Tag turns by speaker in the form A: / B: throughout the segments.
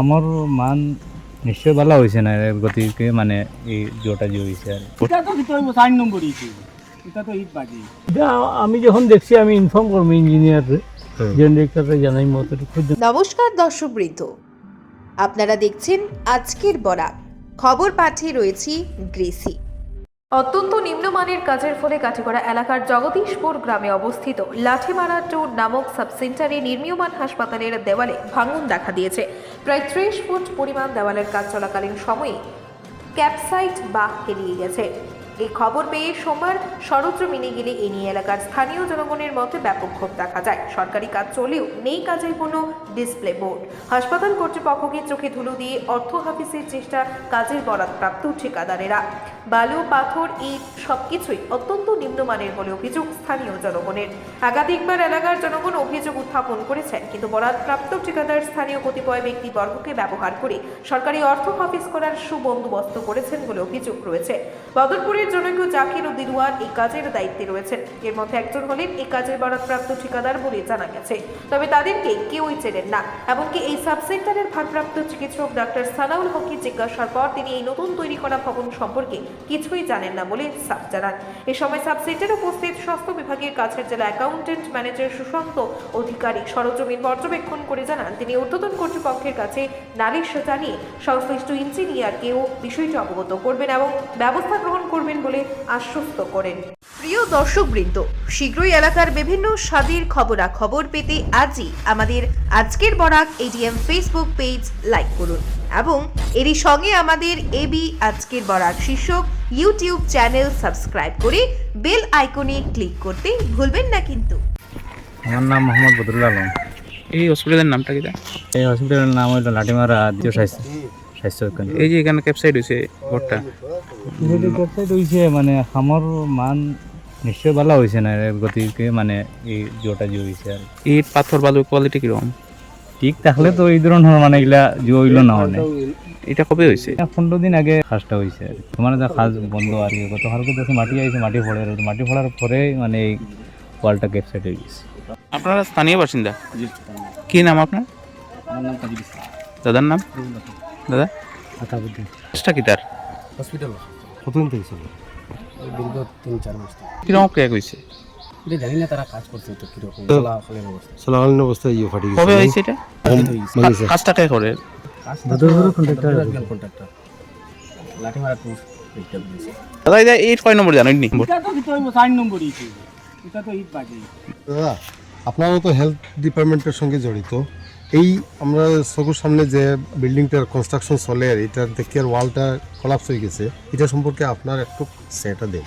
A: আমার মান নিশ্চয় ভালো হয়েছে না গতিকে মানে এই জোটা যে হয়েছে আর
B: এটা তো ভিতরে চার নম্বর ইস্যু এটা তো ইট বাজি।
C: আমি যখন দেখছি আমি ইনফর্ম করব ইঞ্জিনিয়ার নমস্কার জানাই মতো
D: নমস্কার দর্শকবৃন্দ আপনারা দেখছেন আজকের বরাক খবর পাঠিয়ে রয়েছি গ্রেসি। অত্যন্ত নিম্নমানের কাজের ফলে কাঠিগড়া এলাকার জগদীশপুর গ্রামে অবস্থিত লাঠিমারা টুর নামক সাবসেন্টারে নির্মীয়মান হাসপাতালের দেওয়ালে ভাঙন দেখা দিয়েছে। প্রায় ত্রিশ ফুট পরিমাণ দেওয়ালের কাজ চলাকালীন সময়ে ক্যাপসাইট বা হেরিয়ে গেছে। এই খবর পেয়ে সোমবার ষড়যন্ত্র মিনে গেলে এ নিয়ে এলাকার স্থানীয় জনগণের মধ্যে ব্যাপক ক্ষোভ দেখা যায়। সরকারি কাজ চলেও নেই কাজের কোনো ডিসপ্লে বোর্ড। হাসপাতাল কর্তৃপক্ষকে চোখে ধুলো দিয়ে অর্থ হাফিসের চেষ্টা কাজের বরাদপ্রাপ্ত ঠিকাদারেরা। বালু, পাথর, ইট সবকিছুই অত্যন্ত নিম্নমানের বলে অভিযোগ স্থানীয় জনগণের। একাধিকবার এলাকার জনগণ অভিযোগ উত্থাপন করেছেন, কিন্তু বরাদপ্রাপ্ত ঠিকাদার স্থানীয় কতিপয় ব্যক্তিবর্গকে ব্যবহার করে সরকারি অর্থ হাফিজ করার সুবন্দোবস্ত করেছেন বলে অভিযোগ রয়েছে। বদরপুরের জনৈক জাকির ও দিলওয়ার এই কাজের দায়িত্বে রয়েছেন। এর মধ্যে একজন হলেন এই কাজের বরাদপ্রাপ্ত ঠিকাদার বলে জানা গেছে। তবে তাদেরকে কেউই চেনেন না। এমনকি এই সাবসেন্টারের ভারপ্রাপ্ত চিকিৎসক ডাক্তার সানাউল হকি জিজ্ঞাসার পর তিনি এই নতুন তৈরি করা ভবন সম্পর্কে কিছুই জানেন না বলে সাফ জানান। এ সময় সাবসেন্টারে উপস্থিত স্বাস্থ্য বিভাগের কাছের জেলা অ্যাকাউন্টেন্ট ম্যানেজার সুশান্ত অধিকারী সরজমিন পর্যবেক্ষণ করে জানান, তিনি ঊর্ধ্বতন কর্তৃপক্ষের কাছে নালিশ জানিয়ে সংশ্লিষ্ট ইঞ্জিনিয়ারকেও বিষয়টি অবগত করবেন এবং ব্যবস্থা গ্রহণ করবেন বলে আশ্বস্ত করেন। প্রিয় দর্শকবৃন্দ শীঘ্রই এলাকার বিভিন্ন স্বাদের খবরাখবর পেতে আজই আমাদের আজকের Barak ADM Facebook page like করুন এবং এরই সঙ্গে আমাদের এবি আজকের বরাক শীর্ষক ইউটিউব চ্যানেল সাবস্ক্রাইব করে বেল আইকনে ক্লিক করতে ভুলবেন না কিন্তু।
A: আমার নাম মোহাম্মদ বদরুল আলম।
E: এই হসপিটালের নামটা কি
A: এই হসপিটালের নাম হইল লাঠিমারা দ্বিতীয় স্বাস্থ্য স্বাস্থ্য
E: এই যে এখানে ক্যাপসাইড হয়েছে ঘরটা।
A: যেটা ওয়েবসাইট হয়েছে মানে আমার মান নিশ্চয় ভালো হয়েছে না গতিকে মানে এই জোটা যে হয়েছে আর
E: ইট পাথর বালু কোয়ালিটি কীরকম
A: ঠিক থাকলে তো এই ধরনের মানে এগুলা যে হইল না মানে।
E: এটা কবে হয়েছে
A: পনেরো দিন আগে কাজটা হয়েছে। মানে যা কাজ বন্ধ আর কি গত কালকে দেখে মাটি আইছে মাটি ফোড়ে মাটি ফোড়ার পরে মানে এই ওয়ালটা ক্যাপসাইট হয়ে গেছে।
E: আপনারা স্থানীয় বাসিন্দা? কি নাম আপনার
B: আমার নাম কাজী
E: দাদার নাম? দাদা?
B: আতাবুদ্দিন
E: কাজটা কি তার
B: হসপিটাল। কতদিন থেকে ছিল দীর্ঘ তিন চার মাস
E: কীরকম ক্র্যাক হয়েছে?
B: এটা জানি না তারা কাজ করছে তো কীরকম ফলাফলের অবস্থা।
F: চলাকালীন অবস্থায় ইয়ে ফাটি
E: কবে হয়েছে এটা? কাজটা কে করে?
B: কন্ট্রাক্টর লাঠি মারা টু
E: দাদা এটা ইট কয় নম্বর জানেন নি?
B: এটা তো ভিতরে চার নম্বর এটা তো ইট বাজি।
F: দাদা আপনারাও তো হেলথ ডিপার্টমেন্টের সঙ্গে জড়িত। এই আমরা চকুর সামনে যে বিল্ডিংটার কনস্ট্রাকশন চলে আর এটার দেখি আর ওয়ালটা কলাপস হয়ে গেছে। এটা সম্পর্কে আপনার একটু সেটা দিন।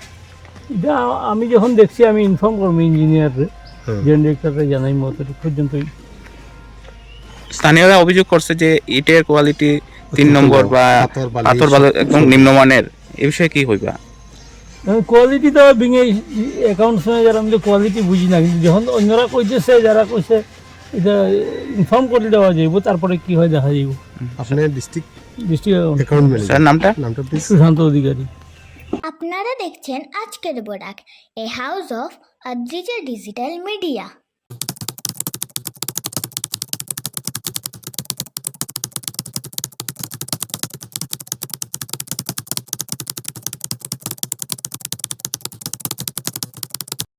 C: এটা আমি যখন দেখছি আমি ইনফর্ম করব ইঞ্জিনিয়ার
F: হুম।
C: জেনারেটরে জানাই মতো পর্যন্তই
E: স্থানীয়রা অভিযোগ করছে যে ইটের কোয়ালিটি তিন নম্বর বা
F: পাথর, বালি,
E: একদম নিম্নমানের। এই বিষয়ে কি হইবা?
C: কোয়ালিটি তো বিঙে অ্যাকাউন্টস যারা আমি কোয়ালিটি বুঝি না কিন্তু যখন অন্যরা কইতেছে যারা কইছে এটা ইনফর্ম করে দেওয়া যাইব তারপরে কি হয় দেখা যাইব।
F: আপনি ডিস্ট্রিক্ট
C: ডিস্ট্রিক্ট
F: অ্যাকাউন্ট ম্যানেজার
E: নামটা?
F: নামটা প্লিজ
C: সুশান্ত অধিকারী।
G: আপনারা দেখছেন আজকের Barak A house of Adrija digital media